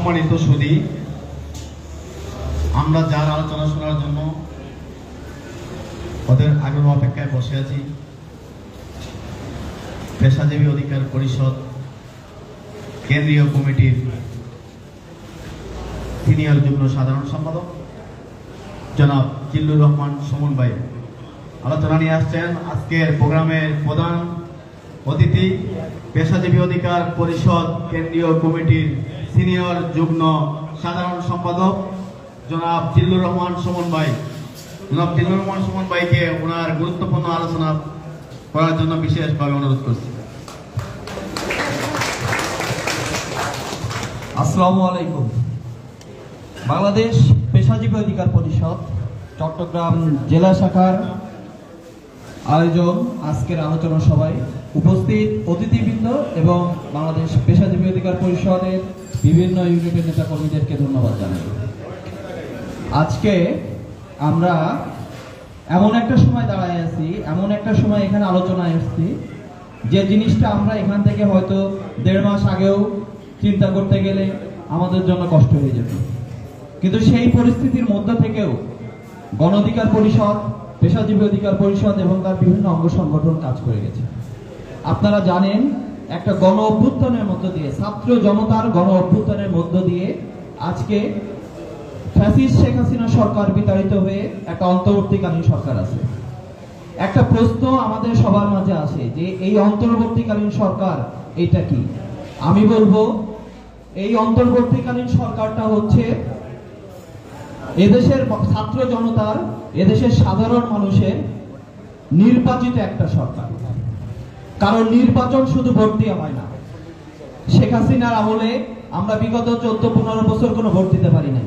সম্মানিত সুদী, আমরা যার আলোচনা শোনার জন্য ওদের আগ্রহ অপেক্ষায় বসে আছি। পেশাজীবী অধিকার পরিষদ, কেন্দ্রীয় কমিটির সিনিয়র যুগ্ম সাধারণ সম্পাদক, জনাব জিল্লুর রহমান সুমন ভাই। আলোচনা নিয়ে আসছেন আজকের প্রোগ্রামের প্রধান অতিথি, পেশাজীবী অধিকার পরিষদ, কেন্দ্রীয় কমিটির সিনিয়র যুগ্ম সাধারণ সম্পাদক জনাব জিল্লুর রহমান সুমন ভাই। জনাব জিল্লুর রহমান সুমন ভাইকে ওনার গুরুত্বপূর্ণ আলোচনা করার জন্য বিশেষভাবে অনুরোধ করছি। আসসালামু আলাইকুম। বাংলাদেশ পেশাজীবী অধিকার পরিষদ, চট্টগ্রাম জেলা শাখার আয়োজন আজকের আলোচনা সভায় উপস্থিত অতিথিবৃন্দ এবং বাংলাদেশ পেশাজীবী অধিকার পরিষদের বিভিন্ন ইউনিটের নেতা কর্মীদেরকে ধন্যবাদ জানাই। আজকে আমরা এমন একটা সময় দাঁড়ায় আছি, এমন একটা সময় এখানে আলোচনায় এসেছি যে জিনিসটা আমরা এখান থেকে হয়তো দেড় মাস আগেও চিন্তা করতে গেলে আমাদের জন্য কষ্ট হয়ে যেত। কিন্তু সেই পরিস্থিতির মধ্যে থেকেও গণ অধিকার পরিষদ, পেশাজীবী অধিকার পরিষদ এবং তার বিভিন্ন অঙ্গ সংগঠন কাজ করে গেছে। আপনারা জানেন একটা গণ অভ্যুত্থানের মধ্য দিয়ে, ছাত্র জনতার গণ অভ্যুত্থানের মধ্য দিয়ে আজকে ফ্যাসিস্ট শেখ হাসিনা সরকার বিতাড়িত হয়ে একটা অন্তর্বর্তীকালীন সরকার আছে। একটা প্রশ্ন আমাদের সবার মাঝে আসে যে এই অন্তর্বর্তীকালীন সরকার এটা কি? আমি বলব, এই অন্তর্বর্তীকালীন সরকারটা হচ্ছে এদেশের ছাত্র জনতার, এদেশের সাধারণ মানুষের নির্বাচিত একটা সরকার। কারণ নির্বাচন শুধু ভোট দিয়ে হয় না। শেখ হাসিনার আমলে আমরা বিগত চোদ্দ, পনেরো বছর কোনো ভোট দিতে পারি নাই।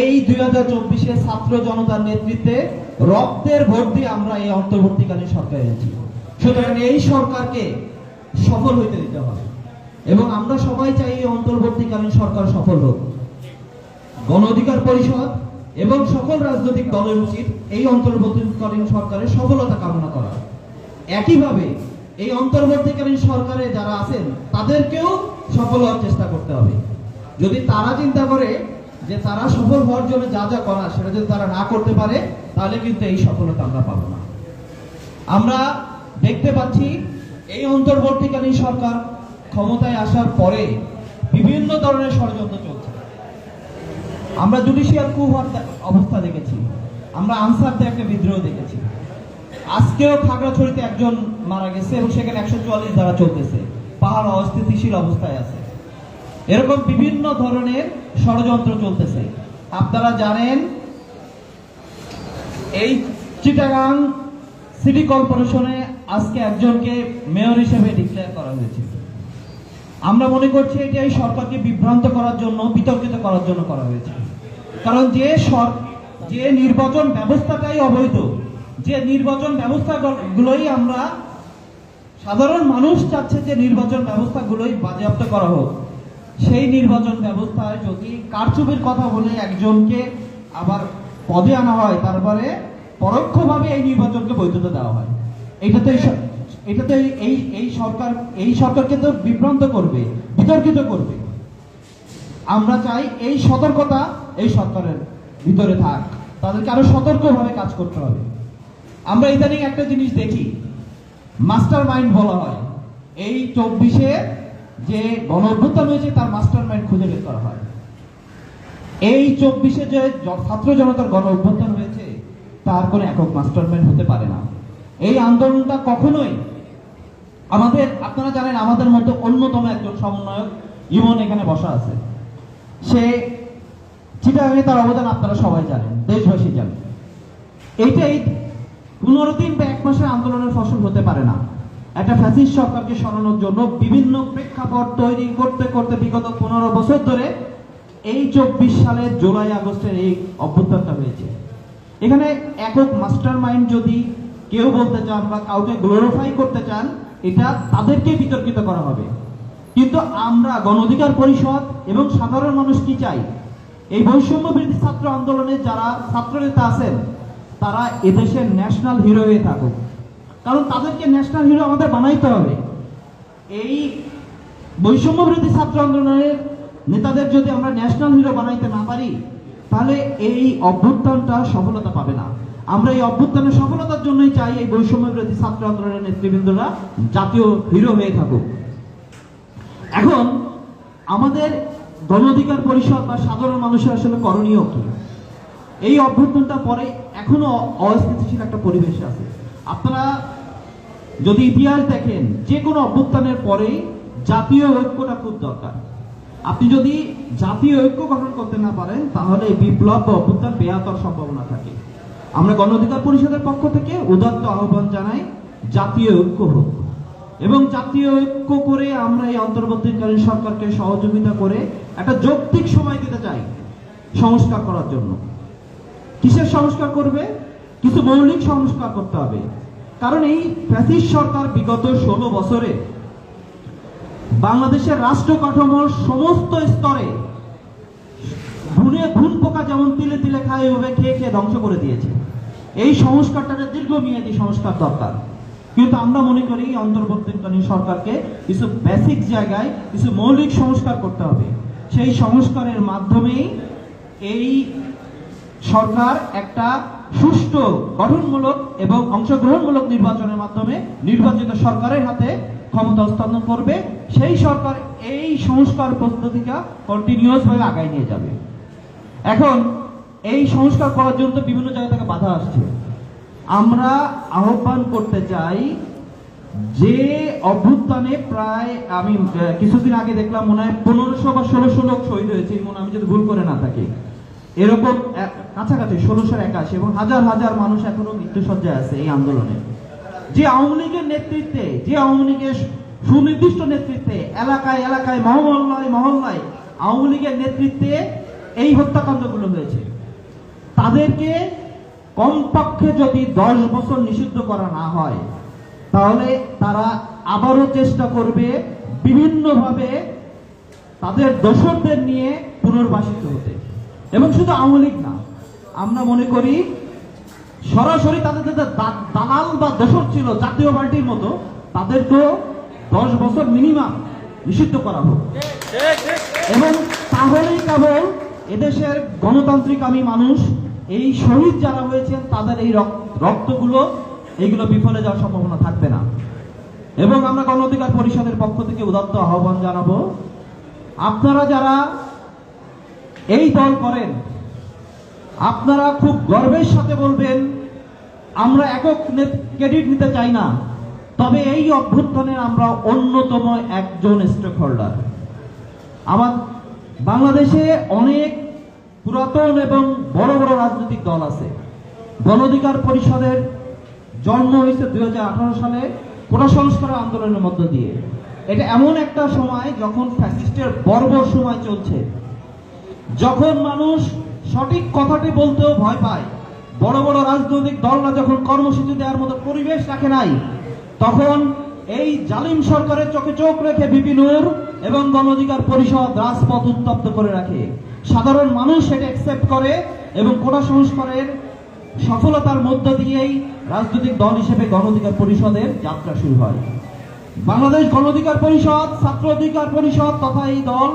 এই দুই হাজার চব্বিশে ছাত্র জনতার নেতৃত্বে রক্তের ভোট দিয়ে আমরা এই অন্তর্বর্তীকালীন সরকার এনেছি। সুতরাং এই সরকারকে সফল হইতে দিতে হবে। এবং আমরা সবাই চাই এই অন্তর্বর্তীকালীন সরকার সফল হোক। গণ অধিকার পরিষদ এবং সকল রাজনৈতিক দলের উচিত এই অন্তর্বর্তীকালীন সরকারের সফলতা কামনা করা। একইভাবে এই অন্তর্বর্তীকালীন সরকারে যারা আছেন, তাদেরকেও সফল হওয়ার চেষ্টা করতে হবে। যদি তারা চিন্তা করে যে তারা সফল হওয়ার জন্য যা যা করা সেটা যদি তারা না করতে পারে, তাহলে কিন্তু এই সফলতা আমরা পাবো না। আমরা দেখতে পাচ্ছি এই অন্তর্বর্তীকালীন সরকার ক্ষমতায় আসার পরে বিভিন্ন ধরনের ষড়যন্ত্র চলছে। আমরা জুডিশিয়াল কু হওয়ার অবস্থা দেখেছি। আমরা আনসারদের একটা বিদ্রোহ দেখেছি। আজকেও খাগড়াছড়িতে একজন মারা গেছে এবং সেখানে একশো চুয়াল্লিশ ধারা চলতেছে। পাহাড় অস্থিতিশীল অবস্থায় আছে। এরকম বিভিন্ন ধরনের ষড়যন্ত্র চলতেছে। আপনারা জানেন, এই চিটাগাং সিটি কর্পোরেশনে আজকে একজনকে মেয়র হিসেবে ডিক্লেয়ার করা হয়েছে। আমরা মনে করছি এটা এই সরকারকে বিভ্রান্ত করার জন্য, বিতর্কিত করার জন্য করা হয়েছে। কারণ যে সর যে নির্বাচন ব্যবস্থাটাই অবৈধ যে নির্বাচন ব্যবস্থাগুলোই আমরা, সাধারণ মানুষ চাচ্ছে যে নির্বাচন ব্যবস্থাগুলোই বাজেয়াপ্ত করা হোক। সেই নির্বাচন ব্যবস্থায় যদি কারচুপির কথা বলে একজনকে আবার পদে আনা হয়, তারপরে পরোক্ষভাবে এই নির্বাচনকে বৈধতা দেওয়া হয়। এটাতে এটাতে এই এই সরকার, এই সরকারকে তো বিভ্রান্ত করবে, বিতর্কিত করবে। আমরা চাই এই সতর্কতা এই সরকারের ভিতরে থাক। তাদেরকে আরও সতর্কভাবে কাজ করতে হবে। আমরা ইদানিং একটা জিনিস দেখি মাস্টার মাইন্ড বলা হয়। এই চব্বিশে যে গণ অভ্যুত্থান হয়েছে, তার মাস্টার মাইন্ড খুঁজে বের করা হয়। এই চব্বিশে যে ছাত্র জনতার গণ অভ্যুত্থান হয়েছে, তার কোনো একক মাস্টার মাইন্ড হতে পারে না। এই আন্দোলনটা কখনোই আমাদের আপনারা জানেন, আমাদের মধ্যে অন্যতম একজন সমন্বয়ক ইমন এখানে বসা আছে। সে চিটাগাঙে তার অবদান আপনারা সবাই জানেন, দেশবাসী জানেন। এইটাই পনেরো দিন বা এক মাসের আন্দোলনের ফসল হতে পারে না। একটা ফ্যাসিস্ট সরকারকে সরানোর জন্য বিভিন্ন প্রেক্ষাপট তৈরি করতে করতে বিগত পনেরো বছর ধরে এই চব্বিশ সালের জুলাই আগস্টের এই অভ্যুত্থানটা হয়েছে। এখানে একক মাস্টার মাইন্ড যদি কেউ বলতে চান বা কাউকে গ্লোরিফাই করতে চান, এটা তাদেরকে বিতর্কিত করা হবে। কিন্তু আমরা গণ অধিকার পরিষদ এবং সাধারণ মানুষ কি চাই? এই বৈষম্য বিরোধী ছাত্র আন্দোলনে যারা ছাত্র নেতা আছেন তারা এদেশের ন্যাশনাল হিরো হয়ে থাকুক। কারণ তাদেরকে ন্যাশনাল হিরো আমাদের বানাইতে হবে। এই বৈষম্য বিরোধী ছাত্র আন্দোলনের নেতাদের যদি আমরা ন্যাশনাল হিরো বানাইতে না পারি, তাহলে এই অভ্যুত্থানটা সফলতা পাবে না। আমরা এই অভ্যুত্থানের সফলতার জন্যই চাই এই বৈষম্য বিরোধী ছাত্র আন্দোলনের নেতৃবৃন্দরা জাতীয় হিরো হয়ে থাকুক। এখন, আমাদের গণ অধিকার পরিষদ বা সাধারণ মানুষের আসলে করণীয় কি? এই অভ্যুত্থানটা পরে এখনও অস্থিতিশীল একটা পরিবেশ আছে। আপনারা যদি ইতিহাস দেখেন যে কোনো অভ্যুত্থানের পরেই জাতীয় ঐক্যটা খুব দরকার। আপনি যদি জাতীয় ঐক্য গঠন করতে না পারেন, তাহলে বিপ্লব বা অভ্যুত্থান বেয়াতর সম্ভাবনা থাকে। আমরা গণ অধিকার পরিষদের পক্ষ থেকে উদাত্ত আহ্বান জানাই, জাতীয় ঐক্য হোক। এবং জাতীয় ঐক্য করে আমরা এই অন্তর্বর্তীকালীন সরকারকে সহযোগিতা করে একটা যৌক্তিক সময় দিতে চাই সংস্কার করার জন্য। কিসের সংস্কার করবে? কিছু মৌলিক সংস্কার করতে হবে। কারণ এই ফ্যাসিস্ট সরকার বিগত ষোলো বছরে বাংলাদেশের রাষ্ট্র কাঠামোর সমস্ত স্তরে ঘুনে ঘুন পোকা যেমন তিলে তিলে খায় ওভাবে খেয়ে খেয়ে ধ্বংস করে দিয়েছে। এই সংস্কারটা দীর্ঘমেয়াদী সংস্কার দরকার। কিন্তু আমরা মনে করি অন্তর্বর্তীকালীন সরকারকে কিছু বেসিক জায়গায় কিছু মৌলিক সংস্কার করতে হবে। সেই সংস্কারের মাধ্যমেই এই সরকার একটা সুষ্ঠু, গঠনমূলক এবং অংশগ্রহণমূলক নির্বাচনের মাধ্যমে নির্বাচিত সরকারের হাতে ক্ষমতা হস্তান্তর করবে। সেই সরকার এই সংস্কার পদ্ধতিটা কন্টিনিউয়াস ভাবে আগায় নিয়ে যাবে। এখন এই সংস্কার করার জন্য বিভিন্ন জায়গা থেকে বাধা আসছে। আমরা আহ্বান করতে চাই যে অভ্যুত্থানে প্রায় আমি কিছুদিন আগে দেখলাম মনে হয় পনেরোশো বা ষোলোশো লোক শহীদ হয়েছে মনে আমি যদি ভুল করে না থাকি। এরকম কাছাকাছি ষোলোশো একাশি এবং হাজার হাজার মানুষ এখনও মৃত্যুসজ্জায় আছে এই আন্দোলনে। যে আওয়ামী লীগের নেতৃত্বে, যে আওয়ামী লীগের সুনির্দিষ্ট নেতৃত্বে, এলাকায় এলাকায়, মহল্লায় মহল্লায় আওয়ামী লীগের নেতৃত্বে এই হত্যাকাণ্ডগুলো হয়েছে। তাদেরকে কমপক্ষে যদি দশ বছর নিষিদ্ধ করা না হয়, তাহলে তারা আবারও চেষ্টা করবে বিভিন্নভাবে তাদের দোসরদের নিয়ে পুনর্বাসিত হতে। এবং শুধু আওয়ামী লীগ না, আমরা মনে করি সরাসরি তাদের যে দা- দালাল বা দোসর ছিল জাতীয় পার্টির মতো, তাদেরকেও দশ বছর মিনিমাম নিষিদ্ধ করা হোক। এবং তাহলেই কেবল এদেশের গণতান্ত্রিক আমি মানুষ, এই শহীদ যারা হয়েছেন, তাদের এই রক- রক্তগুলো, এইগুলো বিফলে যাওয়ার সম্ভাবনা থাকবে না। এবং আমরা গণ অধিকার পরিষদের পক্ষ থেকে উদাত্ত আহ্বান জানাব, আপনারা যারা এই দল করেন। আপনারা খুব গর্বের সাথে বলবেন, আমরা একক ক্রেডিট নিতে চাই না, তবে এই অভ্যুত্থানের আমরা অন্যতম একজন স্টেক হোল্ডার আমার বাংলাদেশে অনেক পুরাতন এবং বড় বড় রাজনৈতিক দল আছে। গণ অধিকার পরিষদের জন্ম হয়েছে দুই হাজার আঠারো সালে কোটা সংস্কার আন্দোলনের মধ্য দিয়ে। এটা এমন একটা সময় যখন ফ্যাসিস্টের বর্বর সময় চলছে। যখন মানুষ সঠিক কথাটি বলতেও ভয় পায়, বড় বড় রাজনৈতিক দলরা যখন কর্মসূচি দেওয়ার মতো পরিবেশ রাখে নাই, তখন এই জালিম সরকারের চোখে চোখ রেখে বিপিনুর এবং গণ অধিকার পরিষদ রাজপথ উত্তপ্ত করে রাখে। সাধারণ মানুষ সেটা অ্যাকসেপ্ট করে এবং কোটা সংস্কারের সফলতার মধ্য দিয়েই রাজনৈতিক দল হিসেবে গণ অধিকার পরিষদের যাত্রা শুরু হয়। বাংলাদেশ গণ অধিকার পরিষদ, ছাত্র অধিকার পরিষদ তথা এই দল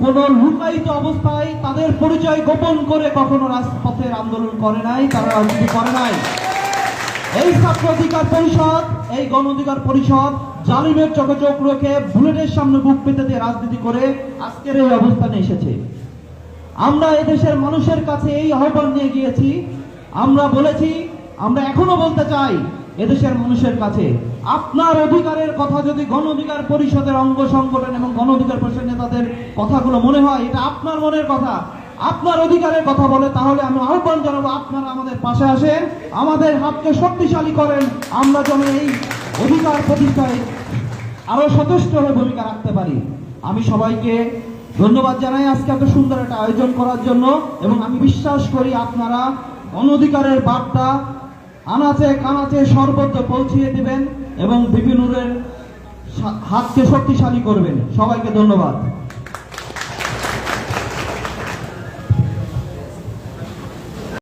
কোন লুকায়িত অবস্থায় তাদের পরিচয় গোপন করে কখনো রাজপথের আন্দোলন করে নাই, তারা রাজনীতি করে নাই। এই ছাত্র অধিকার পরিষদ, এই গণ অধিকার পরিষদ জালিমের চোখে চোখ রেখে বুলেটের সামনে বুক পেতে দিয়ে রাজনীতি করে আজকের এই অবস্থানে এসেছে। আমরা এদেশের মানুষের কাছে এই আহ্বান নিয়ে গিয়েছি। আমরা বলেছি, আমরা এখনও বলতে চাই এদেশের মানুষের কাছে আপনার অধিকারের কথা যদি গণ অধিকার পরিষদের অঙ্গ সংগঠন এবং গণ অধিকার পরিষদ নেতাদের কথাগুলো মনে হয়, এটা আপনার মনের কথা, আপনার অধিকারের কথা বলে, তাহলে আমি আহ্বান জানাব, আপনারা আমাদের পাশে আসেন, আমাদের হাতকে শক্তিশালী করেন, আমরা যেন এই অধিকার প্রতিষ্ঠায় আরও সচেষ্ট হয়ে ভূমিকা রাখতে পারি। আমি সবাইকে ধন্যবাদ জানাই আজকে এত সুন্দর একটা আয়োজন করার জন্য, এবং আমি বিশ্বাস করি আপনারা অনধিকারের বার্তা আনাচে কানাচে সর্বত্র পৌঁছিয়ে দিবেন এবং বিপিনুরের হাতকে শক্তিশালী করবেন। সবাইকে ধন্যবাদ।